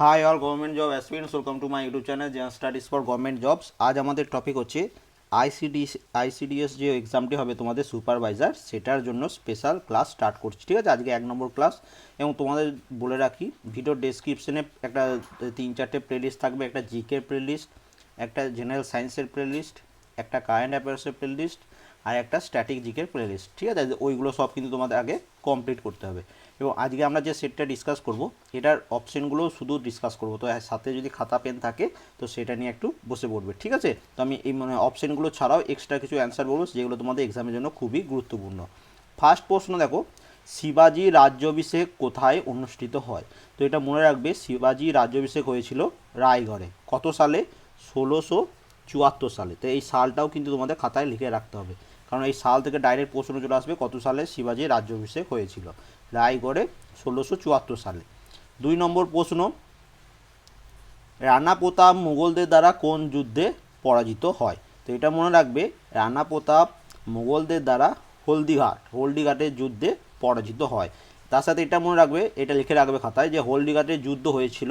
Hi all government job aspirants welcome to my YouTube channel Zen studies for government jobs আজ আমাদের topic হচ্ছে ICD ICDS যে এক্সামটি হবে তোমাদের সুপারভাইজার সেটার জন্য স্পেশাল ক্লাস স্টার্ট করছি। ঠিক আছে? আজকে এক নম্বর ক্লাস এবং তোমাদের বলে রাখি ভিডিও ডেসক্রিপশনে একটা তিন চারটে প্লেলিস্ট থাকবে, একটা জিকে প্লেলিস্ট একটা জেনারেল সায়েন্সের প্লেলিস্ট একটা কারেন্ট অ্যাফেয়ার্সের প্লেলিস্ট আর একটা স্ট্যাটিক জিকের প্লেলিস্ট ঠিক আছে? ওইগুলো সব কিন্তু তোমাদের আগে কমপ্লিট করতে হবে। এবং আজকে আমরা যে সেটটা ডিসকাস করব, এটার অপশনগুলো শুধু ডিসকাস করব। তো সাথে যদি খাতা পেন থাকে, তো সেটা নিয়ে একটু বসে পড়বে, ঠিক আছে? তো আমি এই মানে অপশনগুলো ছাড়াও এক্সট্রা কিছু অ্যান্সার বলব, যেগুলো তোমাদের এক্সামের জন্য খুবই গুরুত্বপূর্ণ। ফার্স্ট প্রশ্ন দেখো, শিবাজি রাজ্যাভিষেক কোথায় অনুষ্ঠিত হয়? তো এটা মনে রাখবে, শিবাজি রাজ্যাভিষেক হয়েছিল রায়গড়ে। কত সালে? ষোলোশো চুয়াত্তর সালে। তো এই সালটাও কিন্তু তোমাদের খাতায় লিখে রাখতে হবে। কারণ এই সাল থেকে ডাইরেক্ট প্রশ্ন চলে আসবে কত সালে শিবাজি রাজ্যাভিষেক হয়েছিল। রায়গড়ে ষোলোশো চুয়াত্তর সালে। দুই নম্বর প্রশ্ন, রানা প্রতাপ মুঘলদের দ্বারা কোন যুদ্ধে পরাজিত হয়? তো এটা মনে রাখবে, রানা প্রতাপ মুঘলদের দ্বারা হলদিঘাট, হলদিঘাটের যুদ্ধে পরাজিত হয়। তার সাথে এটা মনে রাখবে, এটা লিখে রাখবে খাতায় যে হলদিঘাটের যুদ্ধ হয়েছিল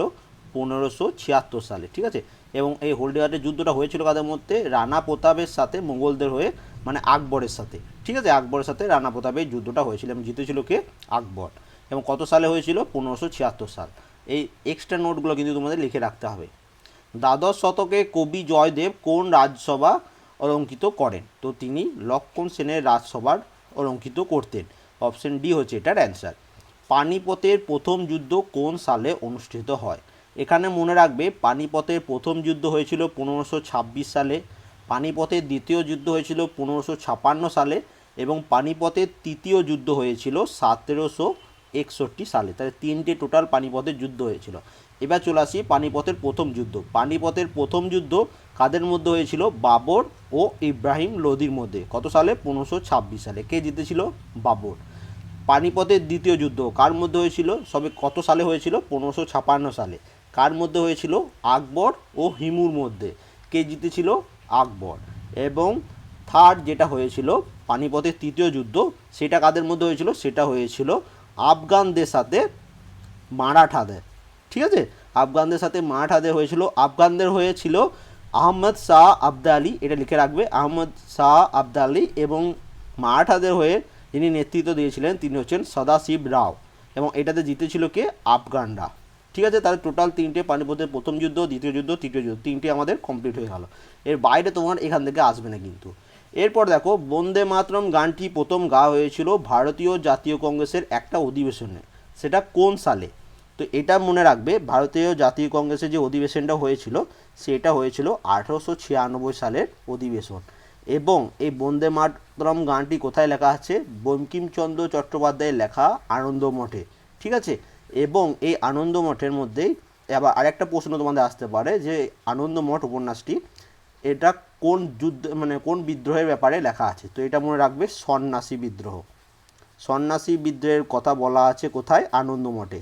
পনেরোশো ছিয়াত্তর সালে, ঠিক আছে? এবং এই হলদিঘাটের যুদ্ধটা হয়েছিল কাদের মধ্যে? রানা প্রতাপের সাথে মুঘলদের হয়ে মানে আকবরের সাথে। ঠিক আছে? আকবরের সাথে রানা প্রতাপের যুদ্ধটা হয়েছিল এবং জিতেছিল কে? আকবর। এবং কত সালে হয়েছিল? পনেরোশো ছিয়াত্তর সাল। এই এক্সট্রা নোটগুলো কিন্তু তোমাদের লিখে রাখতে হবে। দ্বাদশ শতকে কবি জয়দেব কোন রাজসভা অলঙ্কিত করেন? তো তিনি লক্ষণ সেনের রাজসভার অলঙ্কিত করতেন। অপশন ডি হচ্ছে এটার অ্যান্সার পানিপথের প্রথম যুদ্ধ কোন সালে অনুষ্ঠিত হয়? এখানে মনে রাখবে, পানিপথের প্রথম যুদ্ধ হয়েছিল পনেরোশো সালে। পানিপথের দ্বিতীয় যুদ্ধ হয়েছিল পনেরোশো ছাপান্ন সালে এবং পানিপথের তৃতীয় যুদ্ধ হয়েছিল সতেরোশো একষট্টি সালে। তাহলে তিনটে টোটাল পানিপথের যুদ্ধ হয়েছিল। এবার চলে আসি পানিপথের প্রথম যুদ্ধ। পানিপথের প্রথম যুদ্ধ কাদের মধ্যে হয়েছিল? বাবর ও ইব্রাহিম লোদির মধ্যে। কত সালে? পনেরোশো ছাব্বিশ সালে। কে জিতেছিল? বাবর। পানিপথের দ্বিতীয় যুদ্ধ কার মধ্যে হয়েছিল? সবে কত সালে হয়েছিল? পনেরোশো ছাপান্ন সালে। কার মধ্যে হয়েছিল? আকবর ও হিমুর মধ্যে। কে জিতেছিল? আকবর। এবং থার্ড যেটা হয়েছিল, পানিপথের তৃতীয় যুদ্ধ, সেটা কাদের মধ্যে হয়েছিল? সেটা হয়েছিল আফগানদের সাথে মারাঠাদের। ঠিক আছে? আফগানদের সাথে মারাঠাদের হয়েছিল। আফগানদের হয়েছিল আহমদ শাহ আবদালি এটা লিখে রাখবে, আহমদ শাহ আবদালি এবং মারাঠাদের হয়ে যিনি নেতৃত্ব দিয়েছিলেন, তিনি হচ্ছেন সদাশিব রাও। এবং এটাতে জিতেছিল কে? আফগানরা। ঠিক আছে, তাহলে টোটাল তিনটে পানিপথের প্রথম যুদ্ধ, দ্বিতীয় যুদ্ধ, তৃতীয় যুদ্ধ, তিনটে আমাদের কমপ্লিট হয়ে গেল। এর বাইরে তোমার এখান থেকে আসবে না কিন্তু। এরপর দেখো, বন্দে মাতরম গানটি প্রথম গা হয়েছিল ভারতীয় জাতীয় কংগ্রেসের একটা অধিবেশনে। সেটা কোন সালে? তো এটা মনে রাখবে, ভারতীয় জাতীয় কংগ্রেসের যে অধিবেশনটা হয়েছিল, সেটা হয়েছিল আঠারোশো ছিয়ানব্বই সালের অধিবেশন। এবং এই বন্দে মাতরম গানটি কোথায় লেখা আছে? বঙ্কিমচন্দ্র চট্টোপাধ্যায়ের লেখা আনন্দ মঠে। ঠিক আছে? এবং এই আনন্দ মঠের মধ্যেই আবার আরেকটা প্রশ্ন তোমাদের আসতে পারে যে আনন্দ মঠ উপন্যাসটি এটা কোন যুদ্ধ মানে কোন বিদ্রোহের ব্যাপারে লেখা আছে? তো এটা মনে রাখবে সন্ন্যাসী বিদ্রোহ। সন্ন্যাসী বিদ্রোহের কথা বলা আছে কোথায়? আনন্দ মঠে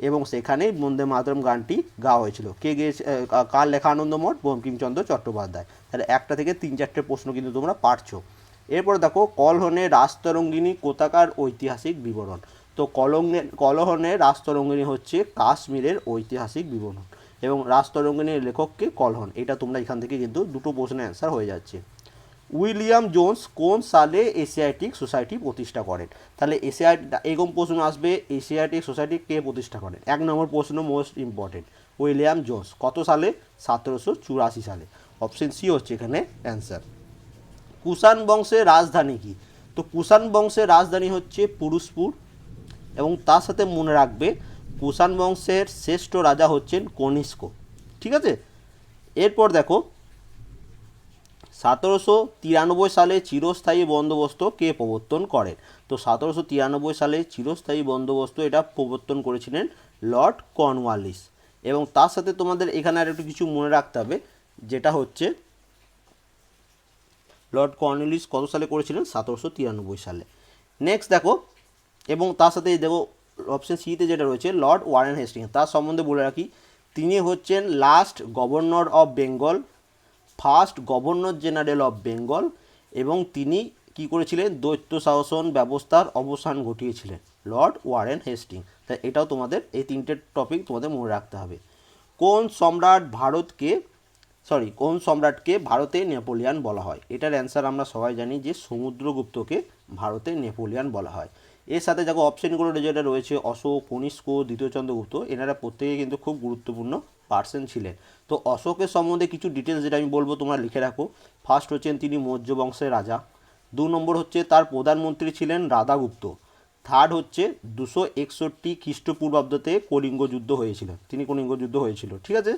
এবং সেখানেই বন্দে মাতরম গানটি গাওয়া হয়েছিল। কে গেয়েছে কার লেখা আনন্দমঠ? বঙ্কিমচন্দ্র চট্টোপাধ্যায়। তাহলে একটা থেকে তিন চারটে প্রশ্ন কিন্তু তোমরা পারছ। এরপর দেখো, কলহনে রাজতরঙ্গিনী কোথাকার ঐতিহাসিক বিবরণ? তো কলঙ্গে কলহনে রাজতরঙ্গিনী হচ্ছে কাশ্মীরের ঐতিহাসিক বিবরণ এবং রাজতরঙ্গিনীর লেখককে কলহন। এটা তোমরা এখান থেকে কিন্তু দুটো প্রশ্নের অ্যান্সার হয়ে যাচ্ছে। উইলিয়াম জোন্স কোন সালে এশিয়াটিক সোসাইটি প্রতিষ্ঠা করেন? তাহলে এশিয়া এরকম প্রশ্ন আসবে, এশিয়াটিক সোসাইটি কে প্রতিষ্ঠা করেন? এক নম্বর প্রশ্ন মোস্ট ইম্পর্টেন্ট উইলিয়াম জোন্স কত সালে? সতেরোশো চুরাশি সালে। অপশন সি হচ্ছে এখানে অ্যান্সার কুষাণ বংশের রাজধানী কি? তো কুষাণ বংশের রাজধানী হচ্ছে পুরুষপুর এবং তার সাথে মনে রাখবে কুষাণ বংশের শ্রেষ্ঠ রাজা হচ্ছেন কনিষ্ক। ঠিক আছে? এরপর দেখো, সতেরোশো তিরানব্বই সালে চিরস্থায়ী বন্দোবস্ত কে প্রবর্তন করেন? তো সতেরোশো তিরানব্বই সালে চিরস্থায়ী বন্দোবস্ত এটা প্রবর্তন করেছিলেন লর্ড কর্নওয়ালিস। এবং তার সাথে তোমাদের এখানে আর একটু কিছু মনে রাখতে হবে, যেটা হচ্ছে লর্ড কর্নওয়ালিস কত সালে করেছিলেন? সতেরোশো তিরানব্বই সালে। নেক্সট দেখো, এবং তার সাথে দেখো অপশন সিতে যেটা রয়েছে, লর্ড ওয়ারেন হেস্টিং তার সম্বন্ধে বলে রাখি, তিনি হচ্ছেন last governor of Bengal first governor general of Bengal এবং তিনি কি করেছিলেন? দৈত্য শাসন ব্যবস্থার অবসান ঘটিয়েছিলেন, লর্ড ওয়ারেন হেস্টিং তাই এটাও তোমাদের, এই তিনটে টপিক তোমাদের মনে রাখতে হবে। কোন সম্রাট ভারতকে সরি কোন সম্রাটকে ভারতে নেপোলিয়ান বলা হয়? এটার অ্যান্সার আমরা সবাই জানি যে সমুদ্রগুপ্তকে ভারতে নেপোলিয়ান বলা হয়। এর সাথে যাকে অপশনগুলো যেটা রয়েছে, অশোক কনিষ্ক দ্বিতীয় চন্দ্রগুপ্ত এনারা প্রত্যেকে কিন্তু খুব গুরুত্বপূর্ণ পার্সন ছিলেন। তো অশোকের সম্বন্ধে কিছু ডিটেলস যেটা আমি বলব, তোমরা লিখে রাখো। ফার্স্ট হচ্ছেন তিনি মৌর্য বংশের রাজা। দু নম্বর হচ্ছে তার প্রধানমন্ত্রী ছিলেন রাধাগুপ্ত। থার্ড হচ্ছে দুশো একষট্টি খ্রিস্টপূর্বাব্দতে কলিঙ্গ যুদ্ধ হয়েছিল। তিনি কলিঙ্গ যুদ্ধ হয়েছিল, ঠিক আছে?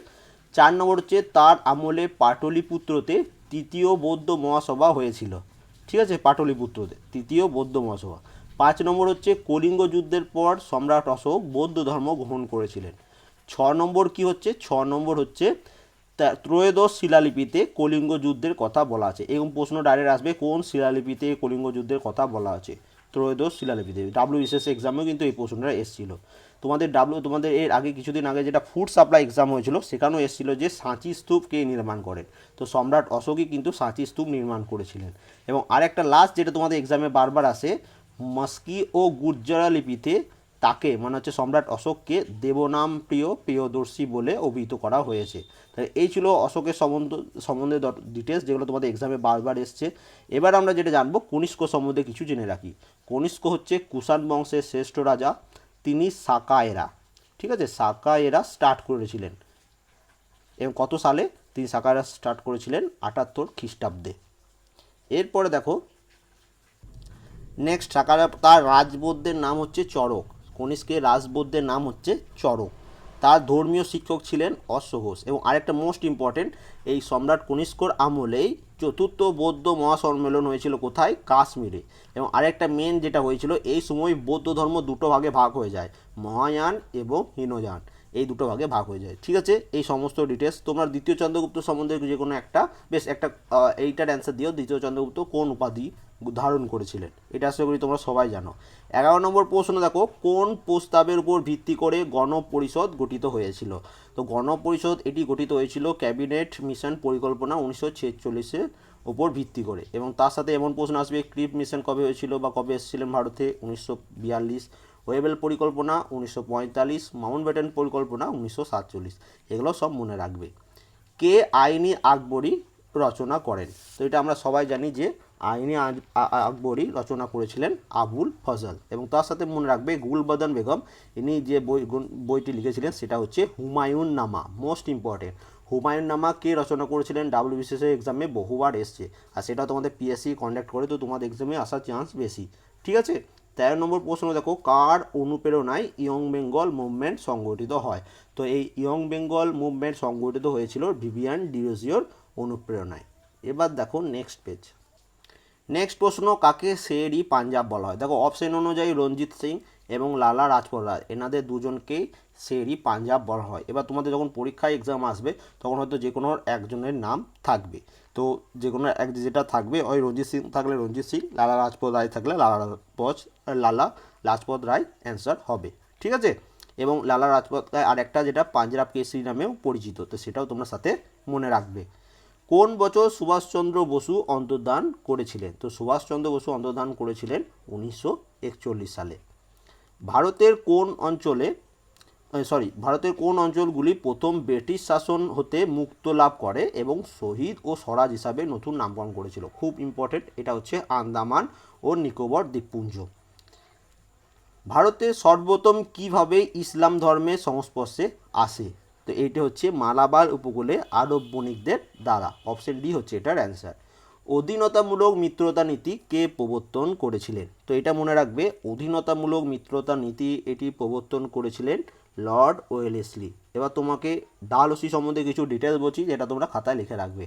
চার নম্বর হচ্ছে তার আমলে পাটলিপুত্রতে তৃতীয় বৌদ্ধ মহাসভা হয়েছিল। ঠিক আছে? পাটলিপুত্রতে তৃতীয় বৌদ্ধ মহাসভা। পাঁচ নম্বর হচ্ছে কলিঙ্গ যুদ্ধের পর সম্রাট অশোক বৌদ্ধ ধর্ম গ্রহণ করেছিলেন। ছ নম্বর কি হচ্ছে? ছ নম্বর হচ্ছে ত্রয়োদশ শিলালিপিতে কলিঙ্গ যুদ্ধের কথা বলা আছে এবং প্রশ্ন ডাইরেক্ট আসবে কোন শিলালিপিতে কলিঙ্গ যুদ্ধের কথা বলা আছে। ত্রয়োদশ শিলালিপিতে। ডাব্লিউ বিশেষ এক্সামেও কিন্তু এই প্রশ্নটা এসেছিল। তোমাদের ডাব্লিউ তোমাদের এর আগে কিছুদিন আগে যেটা ফুড সাপ্লাই এক্সাম হয়েছিল, সেখানেও এসেছিল যে সাঁচি স্তূপ কে নির্মাণ করেন। তো সম্রাট অশোকই কিন্তু সাঁচি স্তূপ নির্মাণ করেছিলেন। এবং আরেকটা লাস্ট যেটা তোমাদের এক্সামে বারবার আসে, মস্কি ও গুর্জরা লিপিতে তাকে মানে হচ্ছে সম্রাট অশোককে দেবনাম প্রিয় প্রিয়দর্শী বলে অভিহিত করা হয়েছে। তাহলে এই ছিল অশোকের সম্বন্ধ, সম্বন্ধে ডিটেলস যেগুলো তোমাদের এক্সামে বারবার এসছে। এবার আমরা যেটা জানব, কনিষ্ক সম্বন্ধে কিছু জেনে রাখি। কনিষ্ক হচ্ছে কুষাণ বংশের শ্রেষ্ঠ রাজা। তিনি সাকায়েরা ঠিক আছে? সাকায়েরা স্টার্ট করেছিলেন। এবং কত সালে? তিনি সাকায়েরা স্টার্ট করেছিলেন আটাত্তর খ্রিস্টাব্দে। এরপরে দেখো নেক্সট সাকারা তার রাজবৌদ্ধের নাম হচ্ছে চরক কনিষ্কের রাজবৌদ্ধের নাম হচ্ছে চরক তার ধর্মীয় শিক্ষক ছিলেন অশ্ব ঘোষ এবং আরেকটা মোস্ট ইম্পর্টেন্ট এই সম্রাট কনিষ্কর আমলেই চতুর্থ, বৌদ্ধ মহাসম্মেলন হয়েছিল কোথায়? কাশ্মীরে। এবং আরেকটা মেন যেটা হয়েছিল, এই সময় বৌদ্ধ ধর্ম দুটো ভাগে ভাগ হয়ে যায়, মহায়ান এবং হীনযান। এই দুটো ভাগে ভাগ হয়ে যায়। ঠিক আছে? এই সমস্ত ডিটেলস তোমরা দ্বিতীয় চন্দ্রগুপ্ত সম্বন্ধে যে কোনো একটা, বেশ একটা এইটার অ্যান্সার দিও। দ্বিতীয় চন্দ্রগুপ্ত কোন উপাধি? ধারণ করেছিলেন। এটা আশা করি তোমরা সবাই জানো। এগারো নম্বর প্রশ্ন দেখো, কোন প্রস্তাবের উপর ভিত্তি করে গণপরিষদ গঠিত হয়েছিল? তো গণপরিষদ এটি গঠিত হয়েছিল ক্যাবিনেট মিশন পরিকল্পনা উনিশশো ছেচল্লিশের ওপর ভিত্তি করে এবং তার সাথে এমন প্রশ্ন আসবে ক্রিপ মিশন কবে হয়েছিল বা কবে এসেছিলেন ভারতে? উনিশশো বিয়াল্লিশ। ওয়েবেল পরিকল্পনা উনিশশো পঁয়তাল্লিশ। মাউন্ট ব্যাটেন পরিকল্পনা উনিশশো সাতচল্লিশ। এগুলো সব মনে রাখবে। কে আইনি আকবরী রচনা করেন? তো এটা আমরা সবাই জানি যে আইনি আকবরী রচনা করেছিলেন আবুল ফজল। এবং তার সাথে মনে রাখবে গুলবদন বেগম। ইনি যে বই বইটি লিখেছিলেন, সেটা হচ্ছে হুমায়ুন নামা মোস্ট ইম্পর্টেন্ট হুমায়ুন নামা কে রচনা করেছিলেন? ডাব্লিউবিসিএস এক্সামে বহুবার এসছে। আর সেটা তোমাদের পিএসসি কন্ডাক্ট করে, তো তোমাদের এক্সামে আসার চান্স বেশি। ঠিক আছে? তেরো নম্বর প্রশ্ন দেখো, কার অনুপ্রেরণায় ইয়ং বেঙ্গল মুভমেন্ট সংগঠিত হয়? তো এই ইয়ং বেঙ্গল মুভমেন্ট সংগঠিত হয়েছিল ভিভিয়ান ডিরোজিওর অনুপ্রেরণায়। এবার দেখো নেক্সট পেজ নেক্সট প্রশ্ন, কাকে শেরি পাঞ্জাব বলা হয়? দেখো অপশন অনুযায়ী রঞ্জিত সিং এবং লালা রাজপথ রায়, এনাদের দুজনকেই শেরি পাঞ্জাব বলা হয়। এবার তোমাদের যখন পরীক্ষায় এক্সাম আসবে, তখন হয়তো যে কোনো একজনের নাম থাকবে। তো যে কোনো এক যেটা থাকবে, ওই রঞ্জিত সিং থাকলে রঞ্জিত সিং, লালা রাজপথ রায় থাকলে লালা রাজপথ, লালা লাজপত রায় অ্যান্সার হবে। ঠিক আছে? এবং লালা রাজপথ রায় আরেকটা যেটা পাঞ্জাব কেসরি নামেও পরিচিত, তো সেটাও তোমরা সাথে মনে রাখবে। কোন বছর সুভাষচন্দ্র বসু অন্তর্ধান করেছিলেন? তো সুভাষচন্দ্র বসু অন্তর্ধান করেছিলেন উনিশশো একচল্লিশ সালে। ভারতের কোন অঞ্চলে সরি ভারতের কোন অঞ্চলগুলি প্রথম ব্রিটিশ শাসন হতে মুক্ত লাভ করে এবং শহীদ ও স্বরাজ হিসাবে নতুন নামকরণ করেছিল? খুব ইম্পর্টেন্ট এটা হচ্ছে আন্দামান ও নিকোবর দ্বীপপুঞ্জ। ভারতে সর্বপ্রথম কীভাবে ইসলাম ধর্মের সংস্পর্শে আসে? তো এইটা হচ্ছে মালাবার উপকূলে আরব বণিকদের দ্বারা। অপশন ডি হচ্ছে এটার অ্যান্সার অধীনতামূলক মিত্রতা নীতি কে প্রবর্তন করেছিলেন? তো এটা মনে রাখবে, অধীনতামূলক মিত্রতা নীতি এটি প্রবর্তন করেছিলেন লর্ড ওয়েলেসলি। এবার তোমাকে ডালহসি সম্বন্ধে কিছু ডিটেলস বলছি, যেটা তোমরা খাতায় লিখে রাখবে।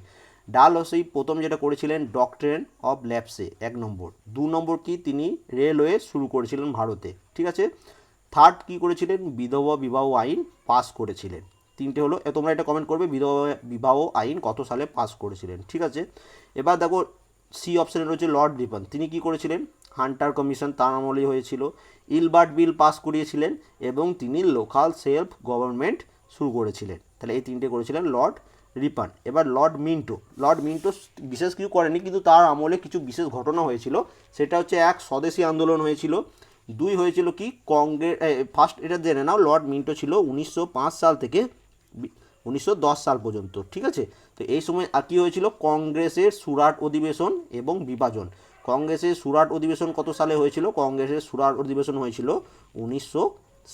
ডালহসি প্রথম যেটা করেছিলেন ডক্ট্রেন অব ল্যাপসে এক নম্বর। দু নম্বর কি তিনি রেলওয়ে শুরু করেছিলেন ভারতে, ঠিক আছে? থার্ড কি করেছিলেন? বিধবা বিবাহ আইন পাস করেছিলেন। তিনটে হলো তোমরা এটা কমেন্ট করবে, বিধবা বিবাহ আইন কত সালে পাস করেছিলেন, ঠিক আছে? এবার দেখো সি অপশানে রয়েছে লর্ড রিপন তিনি কি করেছিলেন? হান্টার কমিশন তার আমলেই হয়েছিল। ইলবার্ট বিল পাস করিয়েছিলেন এবং তিনি লোকাল সেলফ গভর্নমেন্ট শুরু করেছিলেন। তাহলে এই তিনটে করেছিলেন লর্ড রিপান এবার লর্ড মিন্টো লর্ড মিন্টো বিশেষ কিছু করেনি, কিন্তু তার আমলে কিছু বিশেষ ঘটনা হয়েছিল। সেটা হচ্ছে এক স্বদেশি আন্দোলন হয়েছিল। দুই হয়েছিল কি? কংগ্রেস ফার্স্ট এটা জেনে নাও লর্ড মিন্টো ছিল উনিশশো পাঁচ সাল থেকে উনিশশো দশ সাল পর্যন্ত, ঠিক আছে? তো এই সময় আর কী হয়েছিল? কংগ্রেসের সুরাট অধিবেশন এবং বিভাজন। কংগ্রেসের সুরাট অধিবেশন কত সালে হয়েছিল? কংগ্রেসের সুরাট অধিবেশন হয়েছিল উনিশশো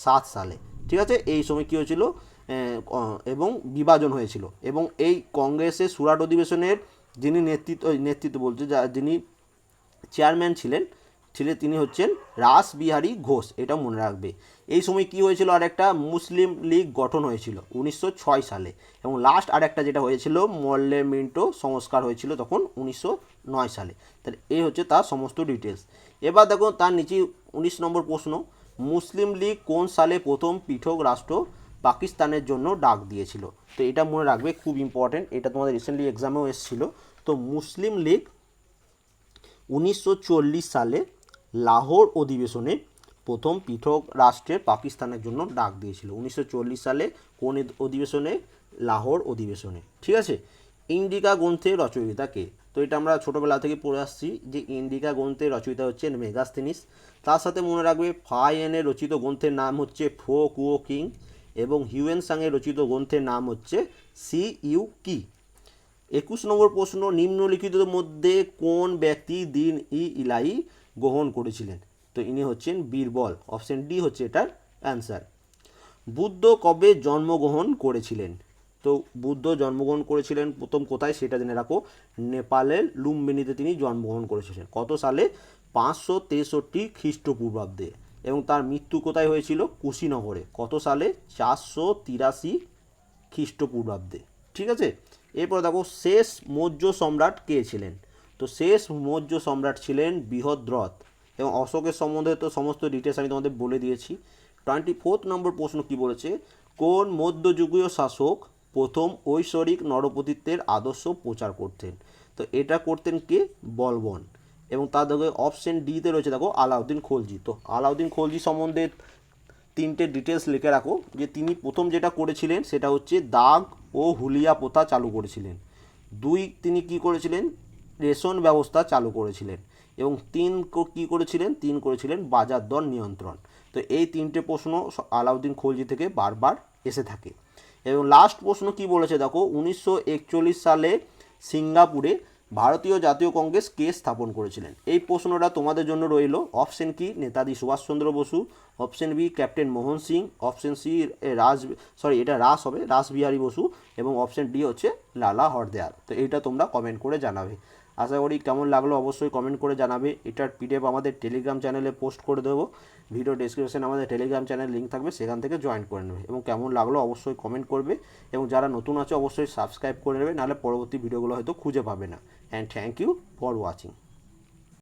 সাত সালে, ঠিক আছে? এই সময় কী হয়েছিল? এবং বিভাজন হয়েছিল। এবং এই কংগ্রেসের সুরাট অধিবেশনের যিনি নেতৃত্ব নেতৃত্ব বলছে, যা, যিনি চেয়ারম্যান ছিলেন ছিলেন তিনি হচ্ছেন রাস বিহারী ঘোষ, এটা মনে রাখবে। এই সময় কি হয়েছিল? আর একটা মুসলিম লীগ গঠন হয়েছিল উনিশশো ছয় সালে। এবং লাস্ট আর একটা যেটা হয়েছিল মল্লেমেন্টো সংস্কার হয়েছিল তখন উনিশশো নয় সালে। তাহলে এই হচ্ছে তার সমস্ত ডিটেলস এবার দেখো তার নিচে উনিশ নম্বর প্রশ্ন, মুসলিম লীগ কোন সালে প্রথম পৃথক রাষ্ট্র পাকিস্তানের জন্য ডাক দিয়েছিল? তো এটা মনে রাখবে, খুব ইম্পর্টেন্ট এটা তোমাদের রিসেন্টলি এক্সামেও এসেছিল। তো মুসলিম লীগ উনিশশো চল্লিশ সালে লাহোর অধিবেশনে প্রথম পৃথক রাষ্ট্রে পাকিস্তানের জন্য ডাক দিয়েছিল। উনিশশো চল্লিশ সালে কোন অধিবেশনে? লাহোর অধিবেশনে। ঠিক আছে? ইন্ডিকা গ্রন্থের রচয়িতা কে? তো এটা আমরা ছোটোবেলা থেকে পড়ে আসছি যে ইন্ডিকা গ্রন্থের রচয়িতা হচ্ছেন মেগাস্তিনিস তার সাথে মনে রাখবে ফাইএনের রচিত গ্রন্থের নাম হচ্ছে ফো কুও কিং এবং হিউয়েন সাংয়ের রচিত গ্রন্থের নাম হচ্ছে সি ইউ কি। একুশ নম্বর প্রশ্ন নিম্নলিখিতর মধ্যে কোন ব্যক্তি দিন ই ইলাই গ্রহণ করেছিলেন। তো ইনি হচ্ছেন বীরবল। অপশন ডি হচ্ছে এটার অ্যান্সার বুদ্ধ কবে জন্মগ্রহণ করেছিলেন? তো বুদ্ধ জন্মগ্রহণ করেছিলেন প্রথম কোথায় সেটা জেনে রাখো। নেপালের লুম্বিনীতে তিনি জন্মগ্রহণ করেছিলেন। কত সালে? পাঁচশো তেষট্টি খ্রিস্টপূর্বাব্দে। এবং তার মৃত্যু কোথায় হয়েছিল? কুশিনগরে। কত সালে? চারশো তিরাশি খ্রিস্টপূর্বাব্দে। ঠিক আছে? এরপর দেখো, শেষ মৌর্য সম্রাট কে ছিলেন? তো শেষ মৌর্য সম্রাট ছিলেন বৃহদ্রথ এবং অশোকের সম্বন্ধে তো সমস্ত ডিটেলস আমি তোমাদের বলে দিয়েছি। টোয়েন্টি ফোর্থ নম্বর প্রশ্ন কি বলেছে? কোন মধ্যযুগীয় শাসক প্রথম ঐশ্বরিক নরপতিত্বের আদর্শ প্রচার করতেন? তো এটা করতেন কে? বলবন। এবং তার দেখো অপশন ডিতে রয়েছে দেখো আলাউদ্দিন খলজি। তো আলাউদ্দিন খলজি সম্বন্ধে তিনটে ডিটেলস লিখে রাখো। যে তিনি প্রথম যেটা করেছিলেন সেটা হচ্ছে দাগ ও হুলিয়া প্রথা চালু করেছিলেন। দুই তিনি কি করেছিলেন? রেশন ব্যবস্থা চালু করেছিলেন। এবং তিন কী করেছিলেন? তিন করেছিলেন বাজার দর নিয়ন্ত্রণ। তো এই তিনটে প্রশ্ন আলাউদ্দিন খলজি থেকে বারবার এসে থাকে। এবং লাস্ট প্রশ্ন কি বলেছে? দেখো, উনিশশো একচল্লিশ সালে সিঙ্গাপুরে ভারতীয় জাতীয় কংগ্রেস কে স্থাপন করেছিলেন? এই প্রশ্নটা তোমাদের জন্য রইল। অপশন কি? Netaji Subhash Chandra Bose. Option B captain Mohan Singh. Option C Raj sorry এটা রাস হবে, রাসবিহারী বসু। এবং অপশন ডি হচ্ছে লালা হরদয়াল। তো এইটা তোমরা কমেন্ট করে জানাবে। আশা করি কেমন লাগল অবশ্যই কমেন্ট করে জানাবে। এটার পিডিএফ আমাদের টেলিগ্রাম চ্যানেলে পোস্ট করে দেবো। ভিডিও ডিসক্রিপশানে আমাদের টেলিগ্রাম চ্যানেল লিঙ্ক থাকবে, সেখান থেকে জয়েন করে নেবে। এবং কেমন লাগল অবশ্যই কমেন্ট করবে। এবং যারা নতুন আছে, অবশ্যই সাবস্ক্রাইব করে নেবে, নাহলে পরবর্তী ভিডিওগুলো হয়তো খুঁজে পাবে না। And thank you for watching